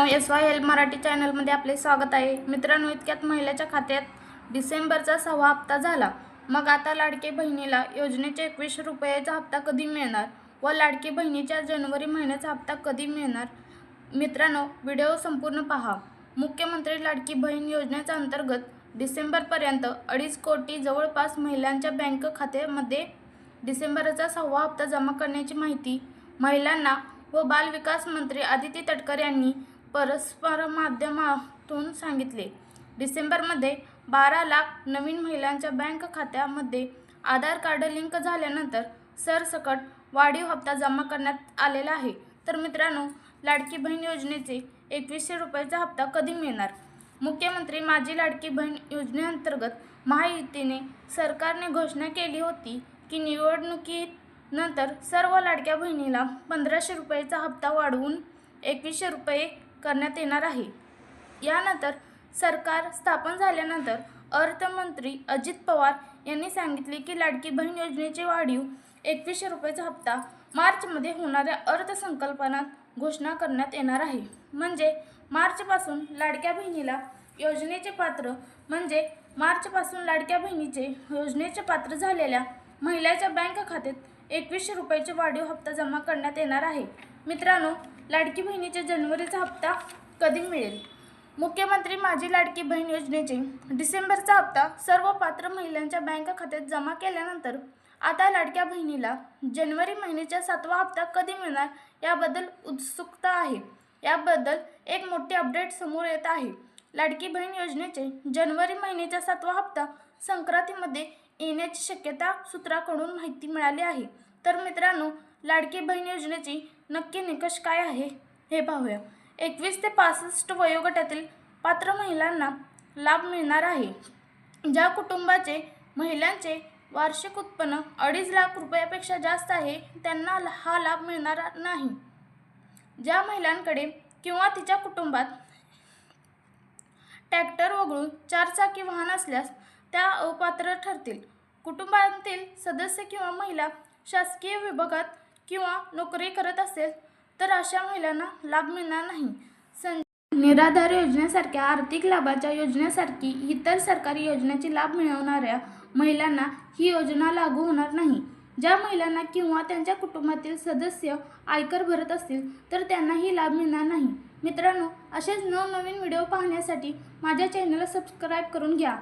मित्रांनो S Y L Marathi चॅनलमध्ये आपले स्वागत आहे. मित्रांनो इतक्यात महिलेच्या खात्यात डिसेंबरचा सहावा हप्ता झाला. मग आता लाडके बहिणीला योजनेचे एकवीसशे रुपयाचा हप्ता कधी मिळणार व लाडकी बहिणीच्या जानेवारी महिन्याचा हप्ता कधी मिळणार? मित्रांनो व्हिडिओ संपूर्ण पहा. मुख्यमंत्री लाडकी बहीण योजनेच्या अंतर्गत डिसेंबरपर्यंत अडीच कोटी जवळपास महिलांच्या बँक खात्यामध्ये डिसेंबरचा सहावा हप्ता जमा करण्याची माहिती महिलांना व बालविकास मंत्री आदिती तटकर यांनी परस्पर माध्यमातून सांगितले. डिसेंबरमध्ये बारा लाख नवीन महिलांच्या बँक खात्यामध्ये आधार कार्ड लिंक झाल्यानंतर सरसकट वाढीव हप्ता जमा करण्यात आलेला आहे. तर मित्रांनो लाडकी बहीण योजनेचे एकवीसशे रुपयाचा हप्ता कधी मिळणार? मुख्यमंत्री माझी लाडकी बहीण योजनेअंतर्गत महायुतीने सरकारने घोषणा केली होती की निवडणुकीनंतर सर्व लाडक्या बहिणीला पंधराशे रुपयाचा हप्ता वाढवून एकवीसशे रुपये करण्यात येणार आहे. यानंतर सरकार स्थापन झाल्यानंतर अर्थमंत्री अजित पवार यांनी सांगितले की लाडकी बहीण योजनेची वाढीव एकवीसशे रुपयाचा हप्ता मार्चमध्ये होणाऱ्या अर्थसंकल्पनात घोषणा करण्यात येणार आहे. म्हणजे मार्चपासून लाडक्या बहिणीला योजनेचे पात्र म्हणजे मार्चपासून लाडक्या बहिणीचे योजनेचे पात्र झालेल्या महिलाच्या बँक खात्यात एकवीसशे रुपयाचे वाढीव हप्ता जमा करण्यात येणार आहे. मित्रांनो लाडकी बहिणीच्या जानेवारीचा हप्ता कधी मिळेल? मुख्यमंत्री माझी लाडकी बहीण योजनेचे डिसेंबरचा हप्ता सर्व पात्र महिलांच्या बँक खात्यात जमा केल्यानंतर आता लाडक्या बहिणीला जानेवारी महिन्याचा सातवा हप्ता कधी मिळणार याबद्दल उत्सुकता आहे. याबद्दल एक मोठी अपडेट समोर येत आहे. लाडकी बहीण योजनेचे जानेवारी महिन्याचा सातवा हप्ता संक्रांतीमध्ये येण्याची शक्यता सूत्राकडून माहिती मिळाली आहे. तर मित्रांनो लाडकी बहीण योजनेची नक्की निकष काय आहे हे पाहूया. एकवीस ते पासष्ट वयोगटातील पात्र महिलांना लाभ मिळणार आहे. ज्या कुटुंबाचे महिलांचे वार्षिक उत्पन्न अडीच लाख रुपयापेक्षा जास्त आहे त्यांना हा लाभ मिळणार नाही. ज्या महिलांकडे किंवा तिच्या कुटुंबात ट्रॅक्टर वगळून चारचाकी वाहन असल्यास त्या अपात्र ठरतील. कुटुंबातील सदस्य किंवा महिला शासकीय विभागात किंवा नोकरी करत असेल तर अशा महिलांना लाभ मिळणार नाही. सं निराधार योजनेसारख्या आर्थिक लाभाच्या योजनेसारखी इतर सरकारी योजनेचे लाभ मिळवणाऱ्या महिलांना ही योजना लागू होणार नाही. ज्या महिलांना किंवा त्यांच्या कुटुंबातील सदस्य आयकर भरत असतील तर त्यांनाही लाभ मिळणार नाही. मित्रांनो असेच नवनवीन व्हिडिओ पाहण्यासाठी माझ्या चॅनलला सबस्क्राईब करून घ्या.